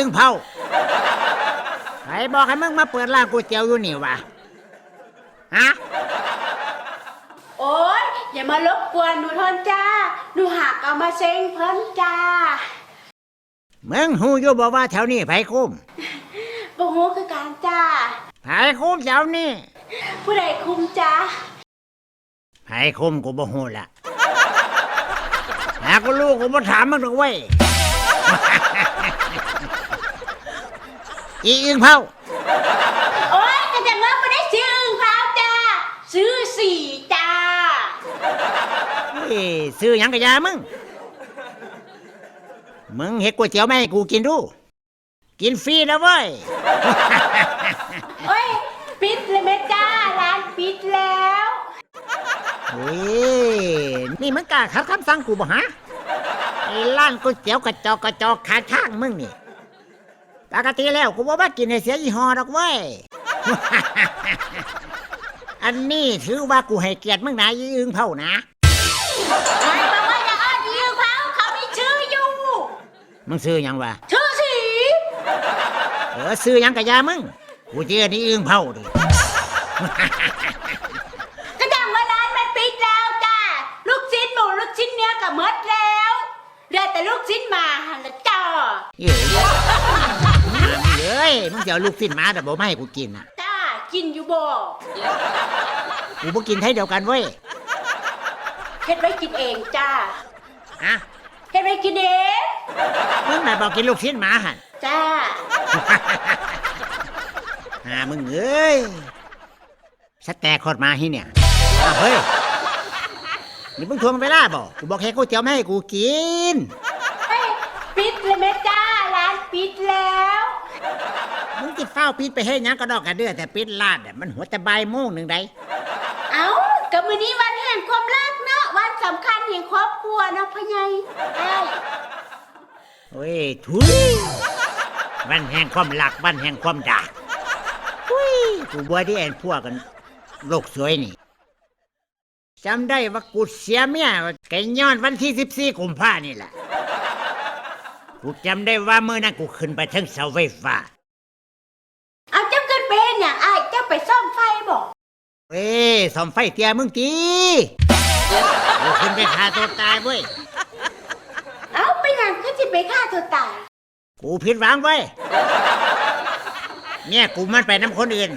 อีอึ้งเผาใครบอกให้มึงมาเปิดร้านก๋วยเตี๋ยวอยู่นี่วะฮะโอ๊ยอย่ามารบกวนหนูทนจ้าหนูหักเอามาเซ็งเพิ่นจ้ามึงหูอยู่บอกว่าแถวนี้ไผคุ้มบ่ฮู้คือการจ้าไผคุ้มแถวนี้ผู้ใดคุมจ้าไผคุ้มกูบ่ฮู้ละหากูรู้กูบ่ถามมึงหรอกเว้ย อีอึ้งเผาโอ๊ยแต่จังว่าไม่ได้ซื้ออึ่งเผาจ้าซื้อสี่จ้าเฮ้ยซื้อหยังกะยามึง มึงเฮ็ดก๋วยเตี๋ยวมาให้กูกินดู กินฟรีแล้วเว้ย โอ๊ยปิดเลยแม่จ้าร้านปิดแล้ว เฮ้ยนี่มึงกล้าขัดคำสั่งกูบ่ฮะไอ้ร้านก๋วยเตี๋ยวกระจอกกระจอกขาข้างมึงนี่ ปกติแล้วกูบ่มากินให้เสียยี่ห้อดอกเว้ย อันนี้ถือว่ากูให้เกียรติมึงนะยี่อึงเผานะใครบอกว่าอย่าอ้อนยิงเขาเขามีชื่ออยู่ มึงซื้อหยังวะชื่อสีเออซื้อหยังกะยามึง กูเจอนี่อึงเผาดิก็ดังว่าร้านมันปิดแล้วจ้าลูกชิ้นหมูลูกชิ้นเนื้อกับมดแล้วเหลือแต่ลูกชิ้นหมาหันละจ้า เย้ย เอ้ยมึงจะเอาลูกสิ้นหมาแต่บ่ไม่ให้กูกินอะจ้ากินอยู่บ่กูบ่กินไทยเดียวกันเว้ยเฮ็ดไว้กินเองจ้าอะเฮ็ดไว้กินเองมึงน่ะบอกกินลูกชิ้นหมาหันจ้าหามึงเอ้ยสแตกโคตรมาฮีเนี่ยอ้าวเฮ้ยนี่มึงทวงเวลาบ่กูบอกแค่ก๋วยเตี๋ยวไม่ให้กูกินเฮ้ยปิดเลยแม่จ้า ร้านปิดแล้ว มึงติดเฝ้าปิดไปให้หยังก็ดอกกระเดือแต่ปิดลาดอะมันหัวแต่บ่ายโมงหนึ่งใดเอ้ากับมื้อนี้วันแห่งความรักเนาะ วันสำคัญแห่งครอบครัวเนาะพ่อใหญ่เอ้ยเฮ้ยทุยวันแห่งความหลักวันแห่งความด่าทุยกูบัวที่แอนพวกกันโลกสวยนี่จำได้ว่ากูเสียเมียไก่ย้อนวันที่สิบสี่กุมภานี่แหละ กูจำได้ว่าเมื่อนั้นกูขึ้นไปถึงเสาไฟฟ้าเอาเจ้าเกินไปเฮ็ดหยังอ้ายเจ้าไปซ่อมไฟบ่ เอ้ยสอมไฟเตียมึงตีกูขึ้นไปฆ่าตัวตายเว้ย เอ้าไปหยังคือสิไปฆ่าตัวตายกูผิดหวังเว้ยเนี่ยกูมันไปน้ำคนอื่น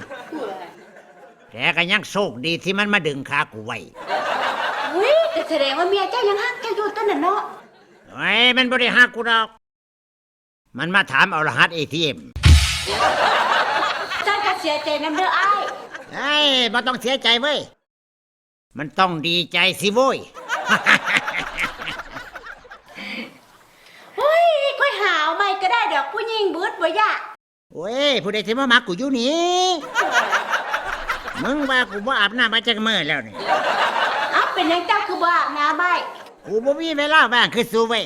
แต่ก็ยังโชคดีที่มันมาดึงขากูไว้อุ้ยก็แสดงว่าเมียเจ้ายังฮักเจ้าอยู่ตัวนั้นเนาะไอ้ยมันบริหารกูดอก มันมาถามเอารหัสเอทีเอ็ม เจ้าก็เสียใจนำเด้ออ้าย ไอ้ยบ่ต้องเสียใจเว้ย มันต้องดีใจสิโว้ย เฮ้ยค่อยหาเอาใหม่ก็ได้ดอกผู้หญิงเบิดบ่ยากโอ้ย ผู้ใดที่มามักกูอยู่นี่ มึงว่ากูบ่อาบน้ำมาจากเมื่อแล้วนี่ เอ้าเป็นหยังเจ้าคือบ่อาบน้ำใบกูบ่มีเวลาว่างคือสูเว้ย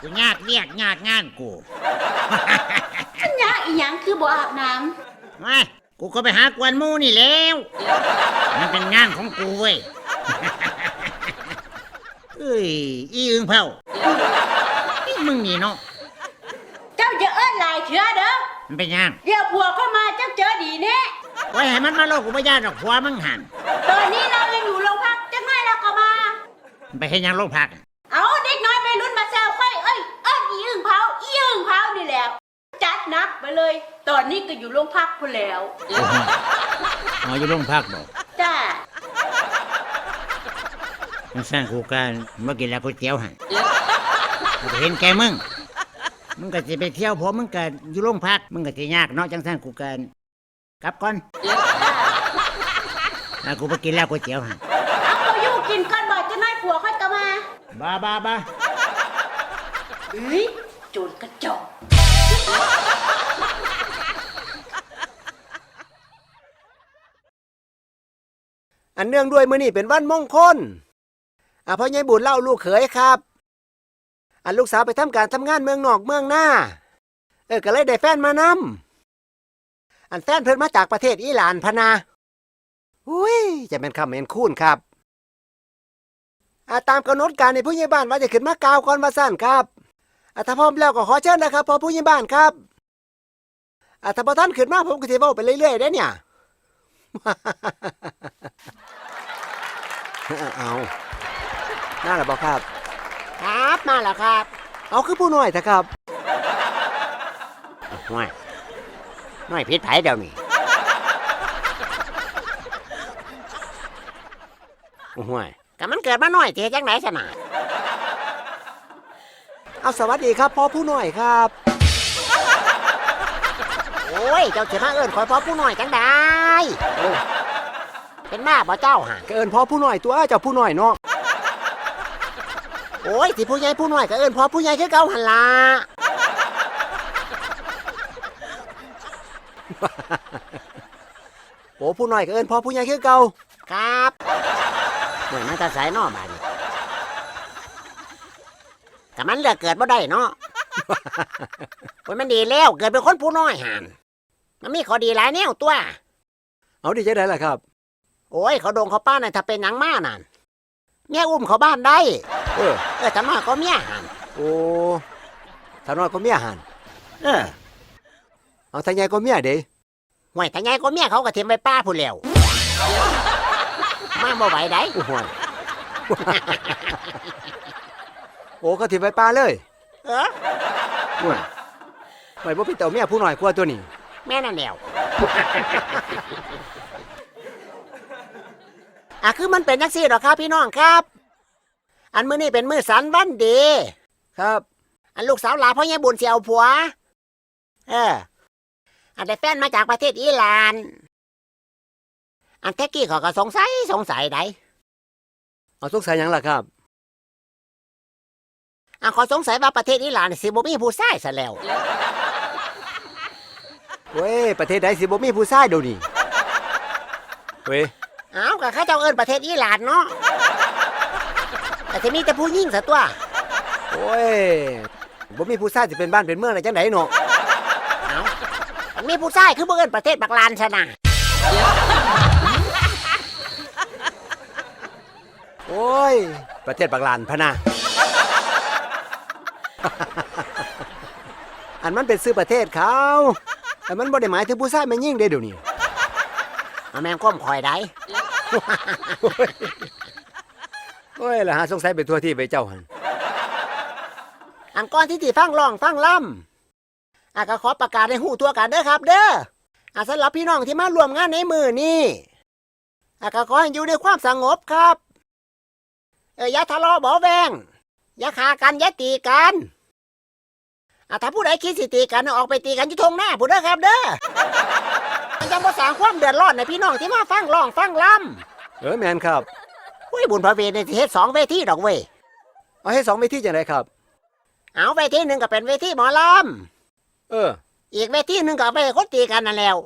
กูยากเรียกยากงานกูอันยากอีหยังคือบ่อาบน้ไม่ กูก็ไปหากวนหมูนี่แล้ว มันเป็นงานของกูเว้ยเอ้ยอีอึงเผานี่มึงนี่เนาะำเจ้าจะเอิ้นหลายเถื่อเด้อมันเป็นยังเดี๋ยวผัวเข้ามาเจ้าเจอดีแน่ไว้ให้มันมาโลกกูไม่ยานดอกหัวมึงหันตอนนี้เรายังอยู่โรงพักจังไงเราก็มามันไปให้ยังโรงพัก เลย ตอนนี้ก็อยู่โรงพักพุ่นแล้วอ๋ออยู่โรงพักบอกจ้ามันสร้างกูการเมื่อกินแล้วก๋วยเตี๋ยวหันกูก็เห็นแกมึง มึงก็จะไปเที่ยวผมมึงก็อยู่โรงพัก มึงก็จะยากเนาะจังสร้างกูการกลับก่อนแล้วกูไปกินแล้วก๋วยเตี๋ยวหันเอาไปอยู่กินก่อนบ่จะน้อยผัวค่อยกลับมาบ้าบ้าบ้าเฮ้ยโจรกระจอก อันเนื่องด้วยมื้อนี้เป็นวันมงคลอะพ่อใหญ่บุญเล่าลูกเขยครับ อันลูกสาวไปทำการทำงานเมืองนอกเมืองหน้า เออก็เลยได้แฟนมานำอันแฟนเพิ่นมาจากประเทศอิหร่านพนาอุ้ยจะเป็นคำเมนคูนครับอะตามกำหนดการในผู้ใหญ่บ้านว่าจะขึ้นมากาวก่อนว่าสั้นครับอะถ้าพร้อมแล้วก็ขอเชิญนะครับพ่อผู้ใหญ่บ้านครับอะถ้าพอท่านขึ้นมาผมก็สิเว้าไปเรื่อยๆได้เนี่ย เอาน่าหรือเปล่าครับ ครับมาแล้วครับ เอาคือผู้น้อยเถอะครับห่วยน้อยพิษไผเดี๋ยวนี้ห่วยก็มันเกิดมาน้อยเทจังไหนสนะเอาสวัสดีครับพ่อผู้น้อยครับโอ้ย เจ้าเสียมาเอิญคอยพ่อผู้น้อยจังได้เป็นบ้าบ่เจ้าห่าก็เอินพ่อผู้น้อยตัวเจ้าผู้น้อยเนาะโอ้ยที่ผู้ใหญ่ผู้น้อยก็เอิญพ่อผู้ใหญ่คือเก่าหันละโอ้ผู้น้อยก็เอินพ่อผู้ใหญ่คือเก่าครับเหมือนมันจะสายนอกบาดนแต่มันเลือกเกิดบ่ได้เนาะโอ้ยมันดีแล้วเกิดเป็นคนผู้น้อยหัน มันมีข้อดีหลายแนวตัว เอาดีใจได้ล่ะครับ โอ้ยเขาโดงเขาป้าน่ะถ้าเป็นหยังมานั่นเมียอุ้มเขาบ้านได้ เออ เออแต่น้อยก็เมียหันโอ้ถ้าน้อยก็เมียหันเออเอาถ้าใหญ่ก็เมียเด้ห่วยแต่ไงก็เมียเขาก็เทียมไปป้าผู้เลี้ยวมาบ่ไหวได้โอ้ห่วย โอ้ก็ถิ่มไปปลาเลยเออ ห่วยไว้บ่พี่เต่าเมียผู้น้อยกว่าตัวนี้ แม่นั่นแหล้ว อะคือมันเป็นจังซี่หรอครับพี่น้องครับ อันมื้อนี้เป็นมื้อสันวันดีครับ อันลูกสาวหลาพ่อใหญ่บุญสิเอาผัว เออ อันได้แฟนมาจากประเทศอิหร่าน อันแท็กกี้เขาก็สงสัยสงสัยได้เอาสงสัยหยังล่ะครับ อันเขาสงสัยว่าประเทศอิหร่านสิบ่มีผู้ชายซะแล้ว เว้ยประเทศใดสิบ่มีผู้ชายเดี๋ยวนี้เว้ยเอ้าก็เขาเจ้าเอิ้นประเทศอิหร่านเนาะแต่จะมีแต่ผู้หญิงซะตัวโอ้ยบ่มีผู้ชายสิเป็นบ้านเป็นเมืองได้จังไดเนาะเอ้ามันมีผู้ชายคือบ่เอิ้นประเทศบักลานซะนะโอ้ย ประเทศบักลานพะนะอันมันเป็นซื้อประเทศเขา แต่มันบ่ได้หมายถึงผู้ชายแมันยิ่งได้เดี๋ยวนี้อาแม่งก้มคอยได้ โอ้ยละหาสงสัยไปทั่วที่ไปเจ้าหันอันก่อนที่สิฟังร้องฟังล่ำอาก็ขอประกาศให้หูตัวกันเด้อครับ เด้ออาสำหรับพี่น้องที่มาร่วมงานในมือนี้อาก็ขอให้อยู่ในความสงบครับ เอออย่าทะเลาะเบาแวงอย่าฆ่ากันอย่าตีกัน อาถ้าผู้ใดคิดสิตีกันออกไปตีกันอยู่ทงหน้าผู้เด้อครับเด้อมันจะมาสร้างความเดือดร้อนในพี่น้องที่มาฟังร้องฟังล่เออแมนครับำอุ้ยบุญพระเวทในเฮ็ดสองเวทีดอกเว้ยเอาให้สองเวทีจังไดครับ เอาเวทีหนึ่งก็เป็นเวทีหมอลำเออ อีกเวทีหนึ่งก็เอาไปคนตีกันนั่นแล้ว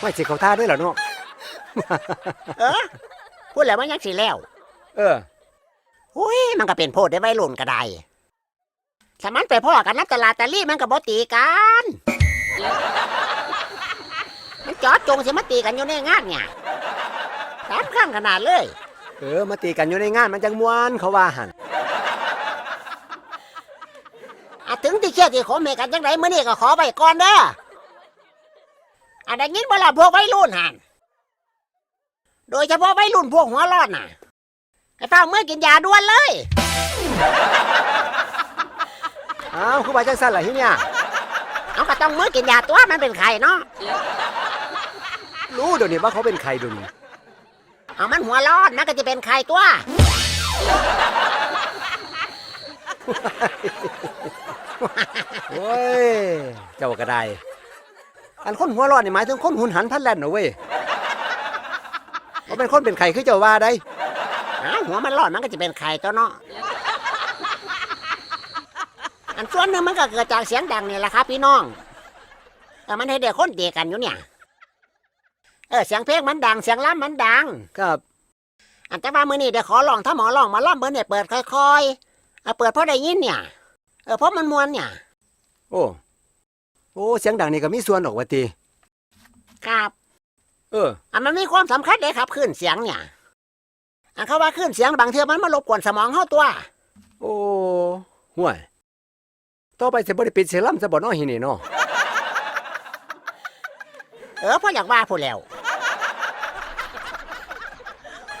ไม่สิเขาท่าด้วยเหรอเนาะเออพูดแล้วมันยังสิแล้ว เอออุ้ยมันก็เป็นโพดได้ไว้หล่นก็ได้ ถ้ามันไปพ่อกันนับตลาดตะลี่มันก็บ่ตีกัน มันจอดจงสิมาตีกันอยู่ในงานเนี่ยสามครั้งขนาดเลย เออ มาตีกันอยู่ในงานมันจังมวนเขาว่าหันอะถึงที่เครียดที่ขมเหกันจังไรมื้อนี้ก็ขอไปก่อนเด้ออะได้ยินบ่ล่ะพวกวัยรุ่นหันโดยเฉพาะวัยรุ่นพวกหัวร้อนน่ะให้ฟังเมื่อกินยาด่วนเลย อ้าวคือว่าจังสั่นล่ะที่เนี่ยเอาก็ต้องมื้อกินยาตัวมันเป็นไข่เนาะรู้เดี๋ยวนี้ว่าเขาเป็นใครเดี๋ยวนี้เอามันหัวร้อนมันก็จะเป็นไข่ตัว โอ้ย เจ้าก็ได้ อันคนหัวร้อนนี่หมายถึงคนหุนหันพันแล่นเหรอเว้ยเขาเป็นคนเป็นใครคือเจ้าว่าได้อ้าหัวมันร้อนมันก็จะเป็นไข่ตัวเนาะ อันส่วนหนึ่งมันก็เกิดจากเสียงดังนี่แหละครับ พี่น้องแต่มันให้เด็กคนเดียกันอยู่เนี่ยเออเสียงเพลงมันดังเสียงล้ำมันดัง ครับอันแต่ว่ามือนี่เดี๋ยวขอลองถ้าหมอลองมาล่ำเบิ้เนี่ยเปิดค่อยๆเอาเปิดเพราะได้ยินเนี่ยเออเพราะมันมวนเนี่ย โอ้โอ้เสียงดังนี่ก็มีส่วนออกว่าตีครับเออ อันมันมีความสำคัญเลยครับคลื่นเสียงเนี่ยอันเขาว่าคลื่นเสียงบางเทื่อมันมารบกวนสมองเข้าตัว โอ้ห่วย ต่อไปสิบ่ได้ปิดเสียงล่ำซะบ่น้อหินี่เนาะเออพ่ออยากว่าพูดแล้ว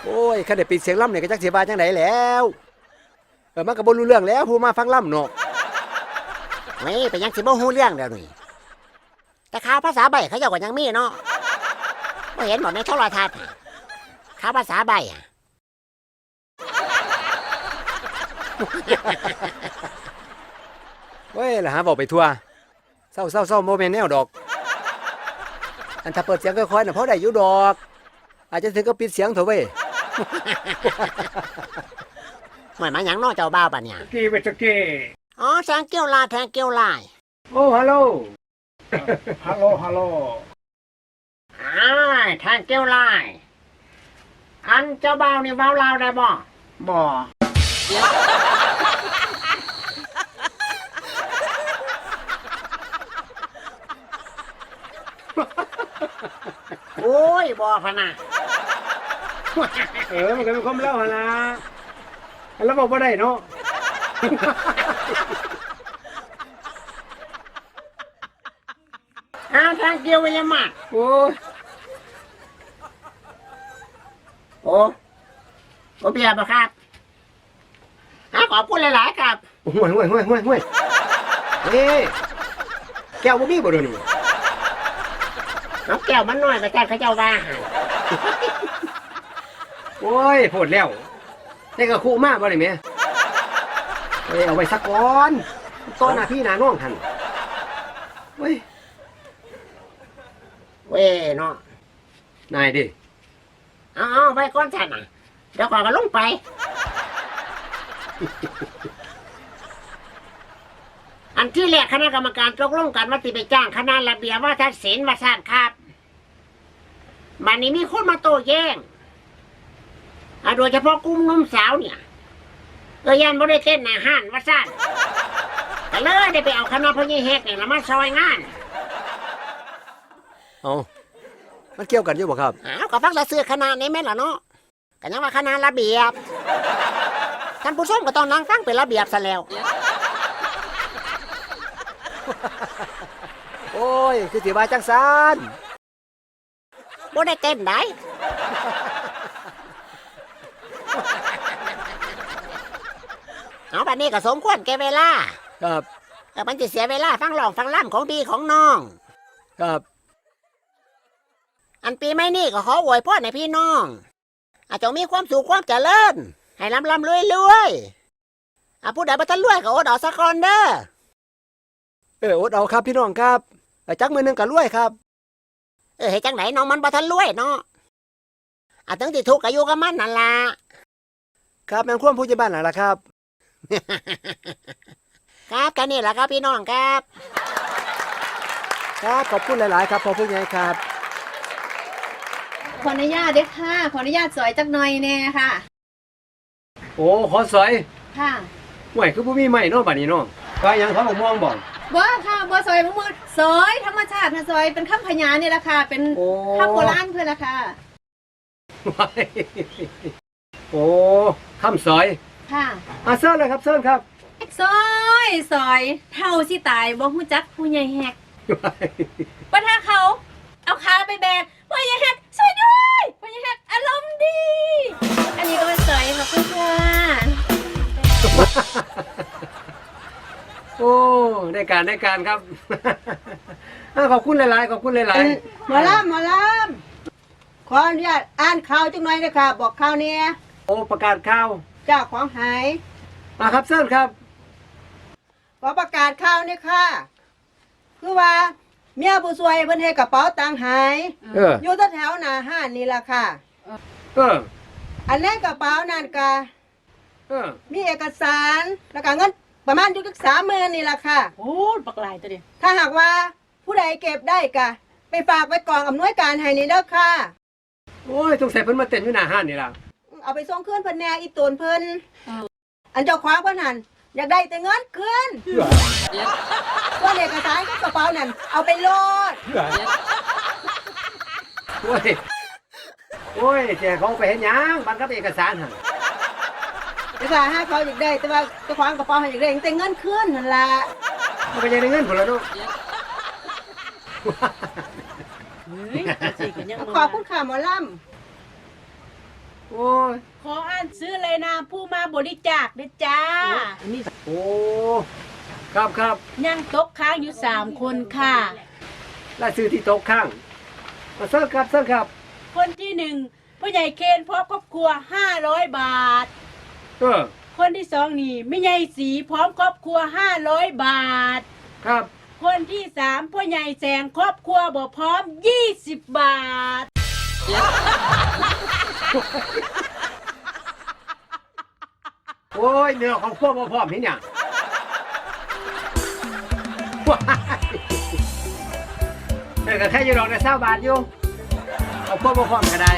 โอ้ยคันได้ปิดเสียงล่ำนี่ก็จักสิว่าจังไดแล้วเออมันก็บ่รู้เรื่องแล้วผู้มาฟังล่ำเนาะเฮ้ยไปยังสิบ่ฮู้เรื่องแล้วนี่แต่ข่าวภาษาใบเขาเจ้าก็ยังมีเนาะบ่เห็นบ่ในโทรทัศน์น่ะข่าวภาษาใบอะ เว้ยล่ะหาเว้าไปทั่วเศร้าเศร้าเศร้าบ่แม่นแนวดอก อันถ้าเปิดเสียงค่อยๆน่ะพอได้อยู่ดอก อาจจะถึงก็ปิดเสียงเถอะเว้ยหมายมาหยังเน้อเจ้าบ่าวปะเนี่ย กี้เวสกี้อ๋อแทงเกี้ยวลายแทงเกี้ยวลายโอ้ฮัลโหลฮัลโหลฮัลโหลอ้ายแทงเกี้ยวลาย อันเจ้าบ่าวนี่เว้าลาวได้บ่บ่ โอ้ยบ่พะนะเออมันก็เป็นความเล่าหนละแล้วบอกว่าได้เนาะ อ้าวแทงเกี้ยวไปยังมาโอ้ยโอ้โอ้เบียร์บ่ครับอะขอบคุณหลายๆครับ ห่วยห่วยห่วยห่วยห่วยเอ้ยแก้วบ่มีบ่เดี๋ยวนี้ น้องแก้วมันน้อยไปแต่เขาเจ้าว่าให้โอ้ยโพดแล้วแต่ก็คู่มากบ่ได้แม่เอ้ยเอาไว้สักก่อนต้อนหน้าพี่หน้าน้องท่านเฮ้ยเว้ยเนาะนายดิเอาเอาไปก่อนท่านน่ะเดี๋ยวก่อนก็ลงไป อันที่แรกคณะกรรมการตกลงกันว่าสิไปจ้างคณะระเบียบว่าทัศิลป์มาสร้างครับมันนี้มีคนมาโต้แย้งอะโดยเฉพาะกลุ่มหนุ่มสาวเนี่ยเออยันบ่ได้เต้นอาหารว่าซ่านก็เลยได้ไปเอาคณะพญาเฮกเนี่ยละมาซอยงาน เอามันเกี่ยวกันอยู่บ่ครับอ้าวก็ฟังแต่ซื้อคณะนี้แม่นล่ะเนาะก็ยังว่าคณะระเบียบท่านผู้ชมก็ต้องนั่งฟังเป็นระเบียบซะแล้ว โอ้ย คือสิว่าจังซานบ่ได้เต้นได้เอาแบบนี้ก็สมควรแก่เวลาครับแต่มันจะเสียเวลาฟังร้องฟังล่ำของดีของน้อง ครับ อันปีใหม่นี้ก็ขออวยพรให้พี่น้อง อาจจะมีความสุขความเจริญ ให้ลำลำรวยรวยอาผู้ใดบ่ทันรวยก็อดเอาสักคนเด้อ เอออดเอาครับพี่น้องครับไอ้จักมือหนึงก็รวยครับ เออเฮ็ดจังไหนน้องมันบ่ทันรวยเนาะอาถึงที่ทุกข์ก็อยู่กับมันนั่นล่ะครับแม่นความผู้ใหญ่บ้านหลังละครับ ครับกันนี่แหละครับพี่น้องครับ ครับขอบคุณหลาย ๆ ครับพ่อผู้ใหญ่ครับ ขออนุญาตด้วยค่ะ ขออนุญาตสวยจักหน่อยแน่ค่ะ โอ้ขอสอยค่ะห่วยคือผู้มีใหม่เนาะบัดนี้เนาะก็ยังเขาบ่มองบ่ บ่ค่ะบ่ซอยมะม่วงซอยธรรมชาตินะซอยเป็นคำพญานี่แหละค่ะเป็นโอ้คำโบราณเพื่อนละค่ะไว้โอ้คำสอยค่ะอะเซิร์นเลยครับเซิร์นครับ ซอยซอยเท่าสิตายบ่ฮู้จักผู้ใหญ่แฮกว่าถ้าเขา เอาขาไปแบกผู้ใหญ่แฮกช่วยด้วยผู้ใหญ่แฮกอารมณ์ดี อันนี้ก็เป็นซอยขอบคุณค่ะ โอ้ได้การได้การครับ อะขอบคุณหลายๆขอบคุณหลายหมอลำหมอลำขออนุญาตอ่านข่าวจังหน่อยนะคะบอกข่าวเนี่ยๆโอ้ประกาศข่าวเจ้าของหายมาครับเซิร์นครับ ขอประกาศข่าวเนี่ยค่ะ คือว่าเมียผู้ซวยเพิ่นให้กระเป๋าตังค์หาย เออ อยู่แถวๆหน้าห้านนี่ล่ะค่ะ เอออันในกระเป๋านั่นก็เออมีเอกสารแล้วก็เงิน ประมาณอยู่ที่สามหมื่นนี่ล่ะค่ะ โอ้บักลายตัวเดียวถ้าหากว่าผู้ใดเก็บได้ก็ไปฝากไว้กองอำนวยการให้นี่เด้อค่ะ โอ้ยสงสัยเพิ่นมาเต้นอยู่หน้าห้านนี่ล่ะเอาไปส่งคืนเพิ่นแหน่อีตูนเพิ่นอันเจ้าของเพิ่นหันอยากได้แต่เงินคืนส่วนเอกสารกับกระเป๋านั่นเอาไปโลดโอ้ยโอ้ยแจกของไปเห็นยังบัตรกับเอกสารหั่นเอ แต่ถ้าให้เขาอยากได้ แต่ว่าเจ้าของกระเป๋าให้อยากได้แต่เงินคืนนั่นล่ะมันก็ยังได้เงินผลแล้วเนาะเฮ้ยจังสิก็ยังขอบคุณค่ะหมอลโอ้ยขออ่านซื้อเลยนะผู้มาบริจาคด้วยจ้าำอันนี้โอ้ครับครับยังตกค้างอยู่สามคนค่ะ แล้วซื้อที่โต๊ะข้างมาเซิร์ฟครับเซิร์ฟครับ คนที่หนึ่งผู้ใหญ่เคนพร้อมครอบครัวห้าร้อยบาท เออคนที่สองนี่ไม่ใหญ่สีพร้อมครอบครัวห้าร้อยบาท ครับ คนที่สามพ่อใหญ่แสงครอบครัวบ่พร้อมยี่สิบบาท โอ้ยเนื้อของพวกมาพร้อมนี่เนี่ยว้ายแต่ก็แค่อยูดอกในเศร้าบาทอยู่เอาพวกมาพร้อมก็ได้